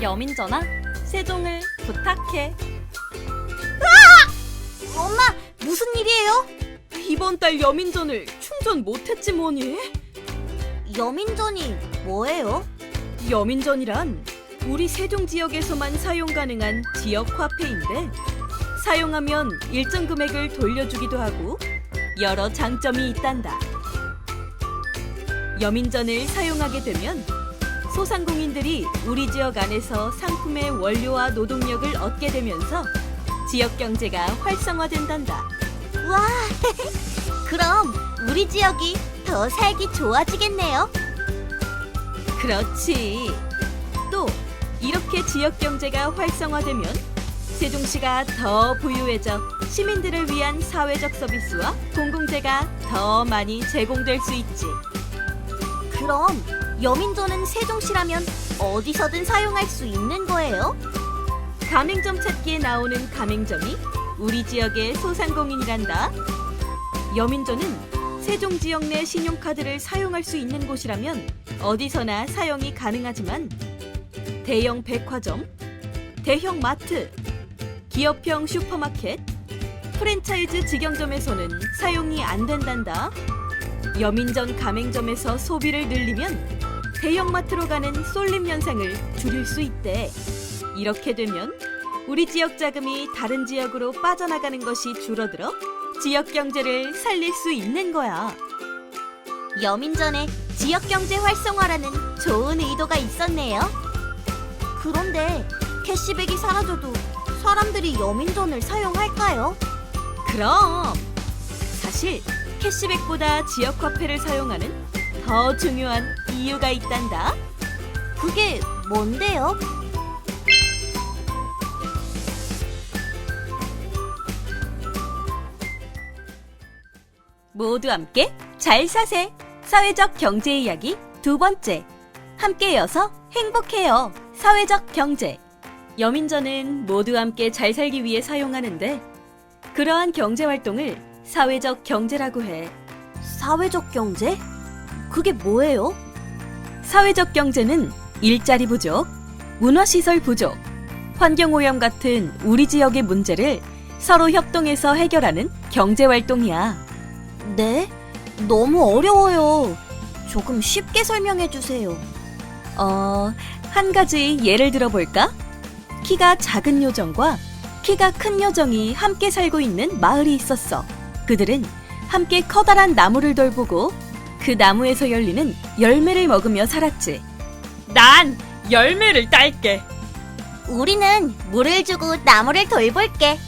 여민전아, 세종을 부탁해. 엄마, 무슨 일이에요? 이번 달 여민전을 충전 못했지 뭐니? 여민전이 뭐예요? 여민전이란 우리 세종 지역에서만 사용 가능한 지역 화폐인데 사용하면 일정 금액을 돌려주기도 하고 여러 장점이 있단다. 여민전을 사용하게 되면 소상공인들이 우리 지역 안에서 상품의 원료와 노동력을 얻게 되면서 지역 경제가 활성화된단다. 와, 그럼 우리 지역이 더 살기 좋아지겠네요. 그렇지. 또 이렇게 지역 경제가 활성화되면 세종시가 더 부유해져 시민들을 위한 사회적 서비스와 공공재가 더 많이 제공될 수 있지. 그럼 여민전은 세종시라면 어디서든 사용할 수 있는 거예요? 가맹점 찾기에 나오는 가맹점이 우리 지역의 소상공인이란다. 여민전은 세종 지역 내 신용카드를 사용할 수 있는 곳이라면 어디서나 사용이 가능하지만 대형 백화점, 대형 마트, 기업형 슈퍼마켓, 프랜차이즈 직영점에서는 사용이 안 된단다. 여민전 가맹점에서 소비를 늘리면 대형마트로 가는 쏠림 현상을 줄일 수 있대. 이렇게 되면 우리 지역 자금이 다른 지역으로 빠져나가는 것이 줄어들어 지역 경제를 살릴 수 있는 거야. 여민전에 지역 경제 활성화라는 좋은 의도가 있었네요. 그런데 캐시백이 사라져도 사람들이 여민전을 사용할까요? 그럼 사실 캐시백보다 지역 화폐를 사용하는 더 중요한 이유가 있단다. 그게 뭔데요? 모두 함께 잘 사세. 사회적 경제 이야기 두 번째. 함께여서 행복해요. 사회적 경제. 여민전은 모두 함께 잘 살기 위해 사용하는데 그러한 경제 활동을 사회적 경제라고 해. 사회적 경제? 그게 뭐예요? 사회적 경제는 일자리 부족, 문화시설 부족, 환경오염 같은 우리 지역의 문제를 서로 협동해서 해결하는 경제 활동이야. 네? 너무 어려워요. 조금 쉽게 설명해 주세요. 어, 한 가지 예를 들어볼까? 키가 작은 요정과 키가 큰 요정이 함께 살고 있는 마을이 있었어. 그들은 함께 커다란 나무를 돌보고 그 나무에서 열리는 열매를 먹으며 살았지. 난 열매를 딸게. 우리는 물을 주고 나무를 돌볼게.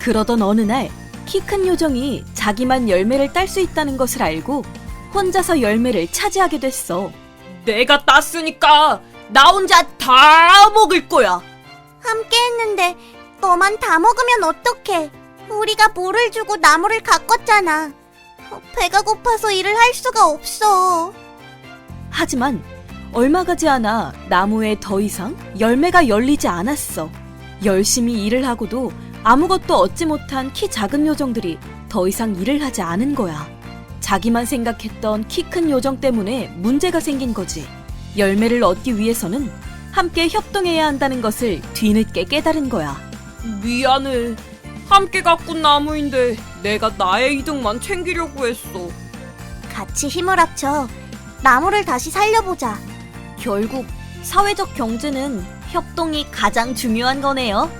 그러던 어느 날 키 큰 요정이 자기만 열매를 딸 수 있다는 것을 알고 혼자서 열매를 차지하게 됐어. 내가 땄으니까 나 혼자 다 먹을 거야. 함께 했는데 너만 다 먹으면 어떡해? 우리가 물을 주고 나무를 가꿨잖아. 어, 배가 고파서 일을 할 수가 없어. 하지만 얼마 가지 않아 나무에 더 이상 열매가 열리지 않았어. 열심히 일을 하고도 아무것도 얻지 못한 키 작은 요정들이 더 이상 일을 하지 않은 거야. 자기만 생각했던 키 큰 요정 때문에 문제가 생긴 거지. 열매를 얻기 위해서는 함께 협동해야 한다는 것을 뒤늦게 깨달은 거야. 미안해. 함께 가꾼 나무인데 내가 나의 이득만 챙기려고 했어. 같이 힘을 합쳐 나무를 다시 살려보자. 결국 사회적 경제는 협동이 가장 중요한 거네요.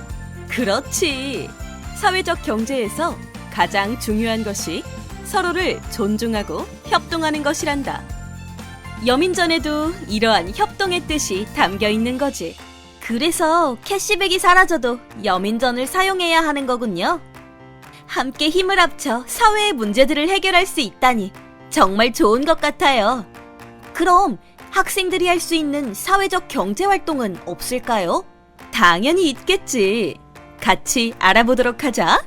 그렇지. 사회적 경제에서 가장 중요한 것이 서로를 존중하고 협동하는 것이란다. 여민전에도 이러한 협동의 뜻이 담겨 있는 거지. 그래서 캐시백이 사라져도 여민전을 사용해야 하는 거군요. 함께 힘을 합쳐 사회의 문제들을 해결할 수 있다니 정말 좋은 것 같아요. 그럼 학생들이 할 수 있는 사회적 경제 활동은 없을까요? 당연히 있겠지. 같이 알아보도록 하자.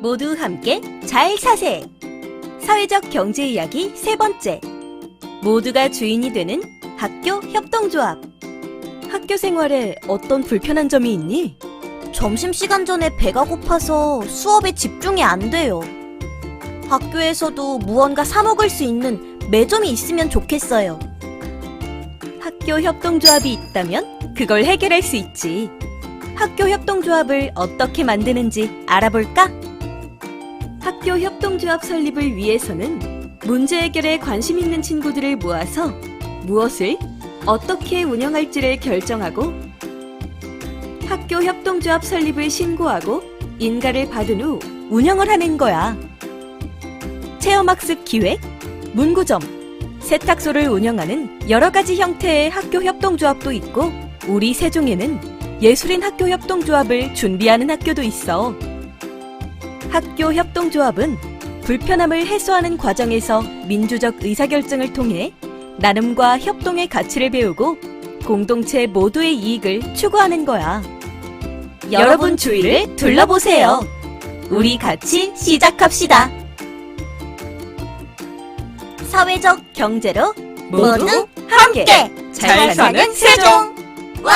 모두 함께 잘 사세. 사회적 경제 이야기 세 번째. 모두가 주인이 되는 학교 협동조합. 학교 생활에 어떤 불편한 점이 있니? 점심시간 전에 배가 고파서 수업에 집중이 안 돼요. 학교에서도 무언가 사먹을 수 있는 매점이 있으면 좋겠어요. 학교 협동조합이 있다면 그걸 해결할 수 있지. 학교 협동조합을 어떻게 만드는지 알아볼까? 학교 협동조합 설립을 위해서는 문제 해결에 관심 있는 친구들을 모아서 무엇을 어떻게 운영할지를 결정하고 학교 협동조합 설립을 신고하고 인가를 받은 후 운영을 하는 거야. 체험학습 기획, 문구점, 세탁소를 운영하는 여러 가지 형태의 학교 협동조합도 있고 우리 세종에는 예술인 학교 협동조합을 준비하는 학교도 있어. 학교 협동조합은 불편함을 해소하는 과정에서 민주적 의사결정을 통해 나눔과 협동의 가치를 배우고 공동체 모두의 이익을 추구하는 거야. 여러분 주위를 둘러보세요. 우리 같이 시작합시다. 사회적 경제로 모두 함께 잘 사는 세종! 와!